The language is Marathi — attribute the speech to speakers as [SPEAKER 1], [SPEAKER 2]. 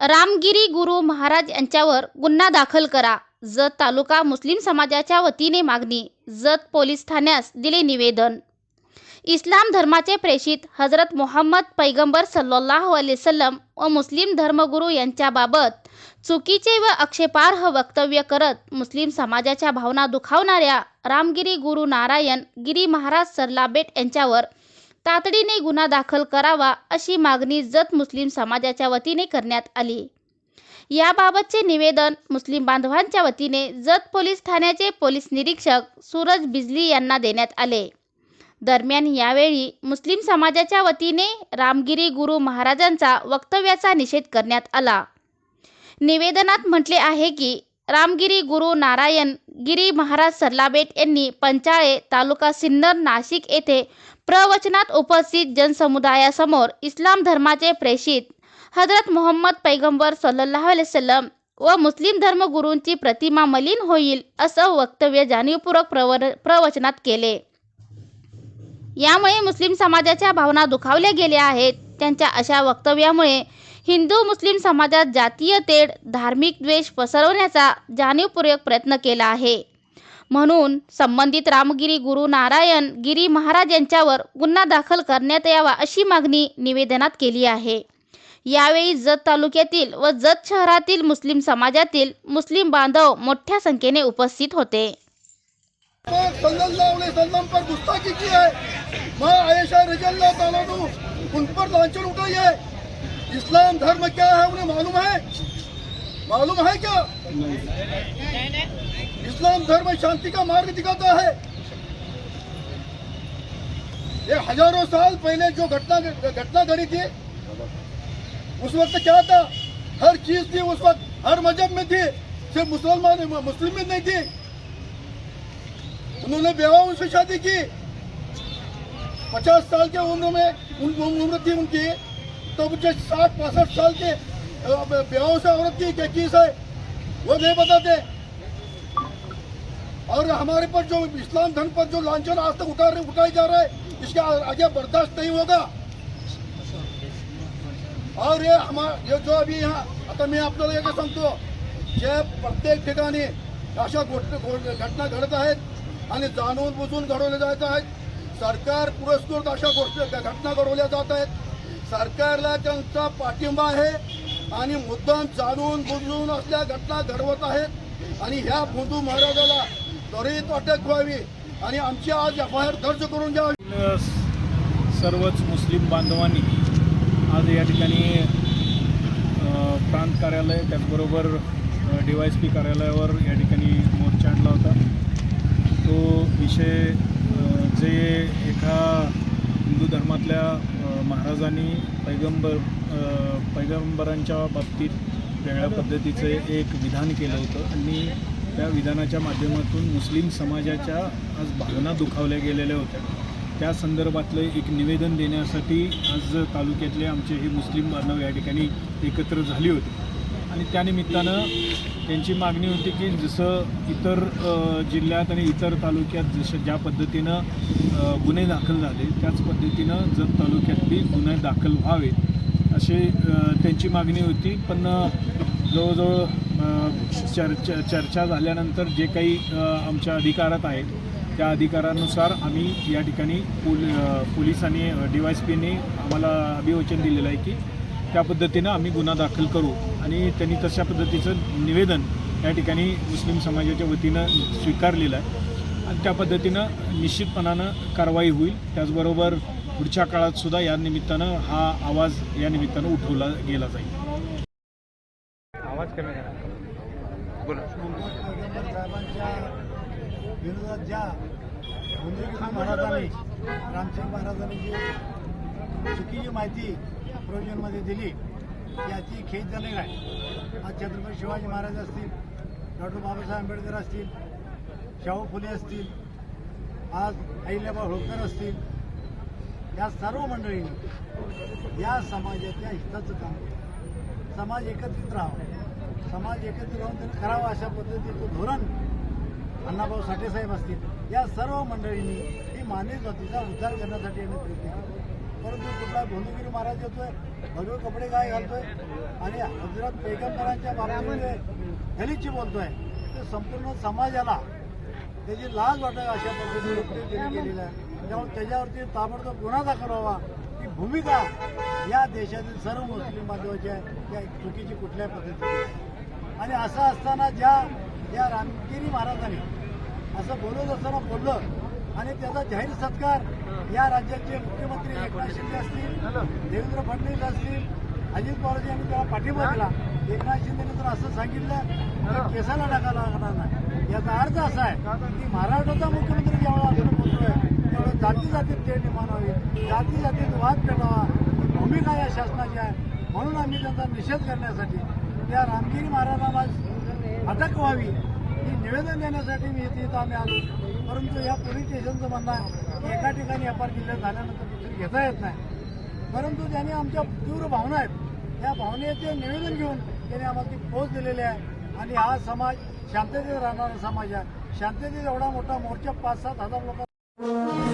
[SPEAKER 1] रामगिरी गुरु महाराज यांच्यावर गुन्हा दाखल करा. जत तालुका मुस्लिम समाजाच्या वतीने मागणी. जत पोलीस ठाण्यास दिले निवेदन. इस्लाम धर्माचे प्रेषित हजरत मोहम्मद पैगंबर सल्लाह अलैहि व मुस्लिम धर्मगुरू यांच्याबाबत चुकीचे व आक्षेपार्ह वक्तव्य करत मुस्लिम समाजाच्या भावना दुखावणाऱ्या रामगिरी गुरु नारायण गिरी महाराज सरलाबेट यांच्यावर तातडीने गुन्हा दाखल करावा अशी मागणी जत मुस्लिम समाजाच्या वतीने करण्यात आली. याबाबतचे निवेदन मुस्लिम बांधवांच्या वतीने जत पोलीस ठाण्याचे पोलीस निरीक्षक सूरज बिजली यांना देण्यात आले. दरम्यान यावेळी मुस्लिम समाजाच्या वतीने रामगिरी गुरु महाराजांचा वक्तव्याचा निषेध करण्यात आला. निवेदनात म्हटले आहे की रामगिरी गुरु नारायण गिरी महाराज सरलाबेट यांनी पंचाळे तालुका सिन्नर नाशिक येथे प्रवचनात उपस्थित जनसमुदायासमोर इस्लाम धर्माचे प्रेषित हजरत मोहम्मद पैगंबर सल्लल्लाहु अलैहि वसल्लम व मुस्लिम धर्मगुरूंची प्रतिमा मलिन होईल असं वक्तव्य जाणीवपूर्वक प्रवर प्रवचनात केले. यामुळे मुस्लिम समाजाच्या भावना दुखावल्या गेल्या आहेत. त्यांच्या अशा वक्तव्यामुळे हिंदू मुस्लिम समाजात जातीय तेढ धार्मिक द्वेष पसरवण्याचा जाणीवपूर्वक प्रयत्न केला आहे. म्हणून संबंधित रामगिरी गुरु नारायण गिरी महाराज यांच्यावर गुन्हा दाखल करण्यात यावा अशी मागणी निवेदनात केली आहे. यावेळी जत तालुक्यातील व जत शहरातील मुस्लिम समाजातील मुस्लिम बांधव मोठ्या संख्येने उपस्थित होते.
[SPEAKER 2] पर इस्लाम धर्म क्या है, उन्हें मालूम है? मालूम है क्या? इस्लाम धर्म शांति का मार्ग दिखाता है। ये हज़ारों साल पहले जो घटना घटना घड़ी थी, उस वक्त क्या था? हर चीज़ थी, उस वक्त हर मज़हब में थी, सिर्फ़ मुसलमान, मुस्लिम में नहीं थी। उन्होंने बेवाओं से शादी की। पचास साल के उम्र में उम्र थी उनकी। तो मुझे साठ पैंसठ साल के अ, से औरत की क्या चीज है वो नहीं बताते। और हमारे पर जो इस्लाम धर्म पर जो लांछन आज तक उठा रहे जा रहा है इसके आगे बर्दाश्त नहीं होगा। और ये हमारे ये जो अभी यहाँ आता मी आपल्याला एक सांगतो जे प्रत्येक ठिकाणी अशा गोष्ट घटना घडत आहेत आणि जाणून बुजून घडवल्या जात आहेत सरकार पुरस्कृत अशा गोष्टी घटना घडवल्या जात आहेत सरकारला त्यांचा पाठिंबा आहे आणि मुद्दाम जाणून बुजून असल्या घटना घडवत आहेत. आणि ह्या हिंदू महाराजाला त्वरित अटक व्हावी आणि आमची आज एफ आय आर दर्ज करून द्यावी
[SPEAKER 3] सर्वच मुस्लिम बांधवांनी आज या ठिकाणी प्रांत कार्यालय त्याचबरोबर डी वाय एस पी कार्यालयावर या ठिकाणी मोर्चा आणला होता. तो विषय जे एका हिंदू धर्मातल्या महाराजांनी पैगंबर पैगंबरांच्या बाबतीत वेगळ्या पद्धतीचं एक विधान केलं होतं. आणि त्या विधानाच्या माध्यमातून मुस्लिम समाजाच्या आज भावना दुखावल्या गेलेल्या होत्या. त्या संदर्भातलं एक निवेदन देण्यासाठी आज तालुक्यातले आमचे हे मुस्लिम बांधव या ठिकाणी एकत्र झाली होती. आणि त्यानिमित्तानं त्यांची मागणी होती की जसं इतर जिल्ह्यात आणि इतर तालुक्यात जसं ज्या पद्धतीनं गुन्हे दाखल झाले त्याच पद्धतीनं जत तालुक्यातही गुन्हे दाखल व्हावे अशी त्यांची मागणी होती. पण जवळजवळ चर्चा चर्चा झाल्यानंतर जे काही आमच्या अधिकारात आहेत त्या अधिकारानुसार आम्ही या ठिकाणी पोल पोलिसांनी डी वाय पीने आम्हाला अभिवचन दिलेलं आहे की त्या पद्धतीनं आम्ही गुन्हा दाखल करू आणि त्यांनी तशा पद्धतीचं निवेदन या ठिकाणी मुस्लिम समाजाच्या वतीनं स्वीकारलेलं आहे. आणि त्या पद्धतीनं निश्चितपणानं कारवाई होईल. त्याचबरोबर पुढच्या काळात सुद्धा या निमित्तानं हा आवाज या निमित्तानं उठवला गेला जाईल.
[SPEAKER 4] आवाज कमी
[SPEAKER 2] विरोधात ज्या महाराजांनी रामसिंग महाराजांनी जी चुकीची माहिती प्रोविजनमध्ये दिली याची खेद झाली आहे आज छत्रपती शिवाजी महाराज असतील डॉक्टर बाबासाहेब आंबेडकर असतील शाहू फुले असतील आज अहिल्याबा होळकर असतील या सर्व मंडळींनी या समाजाच्या हिताचं काम केलं. समाज एकत्रित राहावा. समाज एकत्रित राहून त्यांनी करावा अशा पद्धतीचं धोरण अण्णाभाऊ साठेसाहेब असतील या सर्व मंडळींनी ही मानवी जातीचा उद्धार करण्यासाठी यांनी प्रयत्न केला. परंतु कुठला भोंदगिरी महाराज येतोय भगवे कपडे काय घालतोय आणि हजरत पैगंबरांच्या मार्गामध्ये हेलीची बोलतोय. ते संपूर्ण समाजाला त्याची लाज वाटावी अशा पद्धतीने वक्तव्य त्यांनी आहे. त्यामुळे त्याच्यावरती ताबडतोब गुन्हा दाखल व्हावा. ही भूमिका या देशातील सर्व मुस्लिम महत्त्वाची आहे. त्या चुकीची कुठल्या पद्धतीची आणि असं असताना ज्या या रामगिरी महाराजांनी असं बोलत असताना बोललं आणि त्याचा जाहीर सत्कार या राज्याचे मुख्यमंत्री एकनाथ शिंदे असतील देवेंद्र फडणवीस असतील अजित पवारजी यांनी त्याला पाठिंबा दिला. एकनाथ शिंदेने तर असं सांगितलं की केसाला टाकायला लागणार नाही. याचा अर्थ असा आहे की महाराष्ट्राचा मुख्यमंत्री जेव्हा आपण बोलतोय तेवढं जाती जातीत ते निर्माण व्हावे. जाती जातीत वाद पेटावा ही भूमिका या शासनाची आहे. म्हणून आम्ही त्यांचा निषेध करण्यासाठी त्या रामगिरी महाराजांना अटक व्हावी ही निवेदन देण्यासाठी मी इथं आम्ही आलो. परंतु या पोलीस स्टेशनचं म्हणणं आहे एका ठिकाणी अपार जिल्ह्यात झाल्यानंतर दुसरी घेता येत नाही. परंतु त्यांनी आमच्या तीव्र भावना आहेत त्या भावनेचे निवेदन घेऊन त्यांनी आम्हाला ती पोच दिलेली आहे. आणि हा समाज शांततेत राहणारा समाज आहे. शांततेत एवढा मोठा मोर्चा पाच सात हजार लोकांना